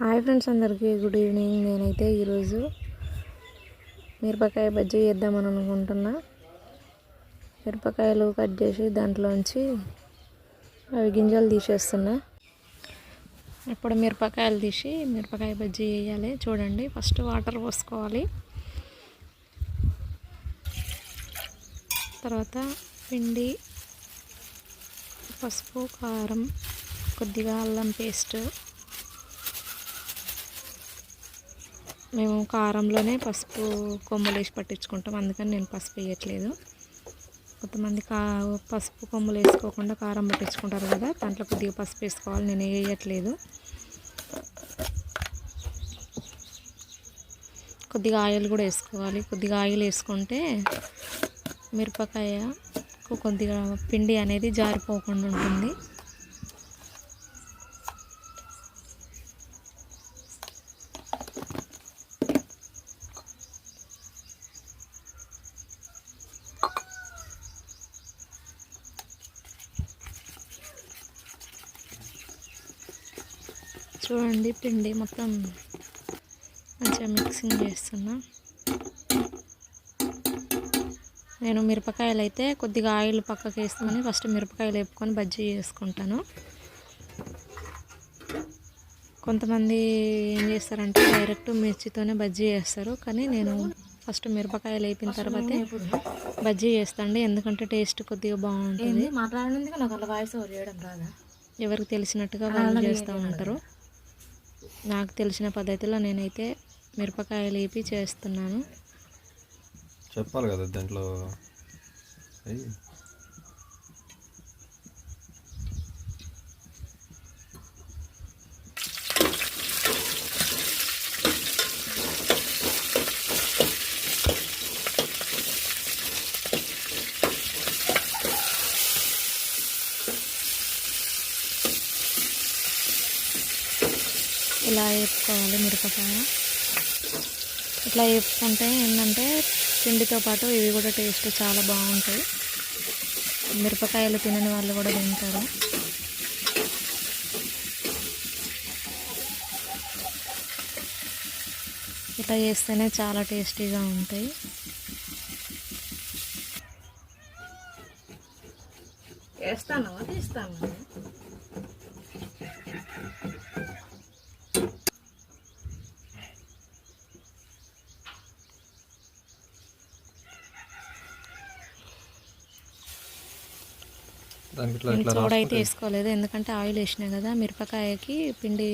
Hi friends అందరికీ good evening. నేనైతే ఈరోజు మిరపకాయ బజ్జీ చేద్దామని అనుకుంటున్నా. మిరపకాయలు కట్ చేసి దాంట్లోంచి అవి గింజలు తీసేస్తున్నా. ఇప్పుడు మిరపకాయలు తీసి మిరపకాయ బజ్జీ వేయాలి చూడండి ఫస్ట్ వాటర్ పోసుకోవాలి. తర్వాత పిండి పసుపు కారం కొద్దిగా అల్లం పేస్ట్ మేము కారంలోనే పసుపు కొమ్ములు వేసి పట్టించుకుంటాం. అందుకని నేను పసుపు వేయట్లేదు. కొంతమంది కా పసుపు కొమ్ములు వేసుకోకుండా కారం పట్టించుకుంటారు కదా దాంట్లో కొద్దిగా పసుపు వేసుకోవాలి. నేను వేయట్లేదు. కొద్దిగా ఆయిల్ కూడా వేసుకోవాలి. కొద్దిగా ఆయిల్ వేసుకుంటే మిరపకాయ కొద్దిగా పిండి అనేది జారిపోకుండా ఉంటుంది. చూడండి పిండి మొత్తం మంచిగా మిక్సింగ్ చేస్తున్నా. నేను మిరపకాయలు అయితే కొద్దిగా ఆయిల్ పక్కకి వేసుకొని ఫస్ట్ మిరపకాయలు వేపుకొని బజ్జీ చేసుకుంటాను. కొంతమంది ఏం చేస్తారంటే డైరెక్ట్ మిర్చితోనే బజ్జీ చేస్తారు కానీ నేను ఫస్ట్ మిరపకాయలు వేపిన తర్వాతే బజ్జీ చేస్తాండి ఎందుకంటే టేస్ట్ కొద్దిగా బాగుంటుంది. మాట్లాడినందుకు నాకు అలా వాయిస్ చేయడం రాదా? ఎవరికి తెలిసినట్టుగా వాళ్ళు చేస్తూ ఉంటారు. నాకు తెలిసిన పద్ధతిలో నేనైతే మిరపకాయలు వేపి చేస్తున్నాను. చెప్పాలి కదా దాంట్లో. ఇలా వేపుకోవాలి మిరపకాయ. ఇట్లా వేపుకుంటే ఏంటంటే పిండితో పాటు ఇవి కూడా టేస్ట్ చాలా బాగుంటాయి. మిరపకాయలు తినని వాళ్ళు కూడా తింటారు. ఇట్లా చేస్తేనే చాలా టేస్టీగా ఉంటాయి. వేస్తాను తీస్తాను. దానికి ఇట్లా రాసుకుంటే. వేసుకోలేదు. ఎందుకంటే ఆయిల్ వేసినా కదా మిరపకాయకి పిండి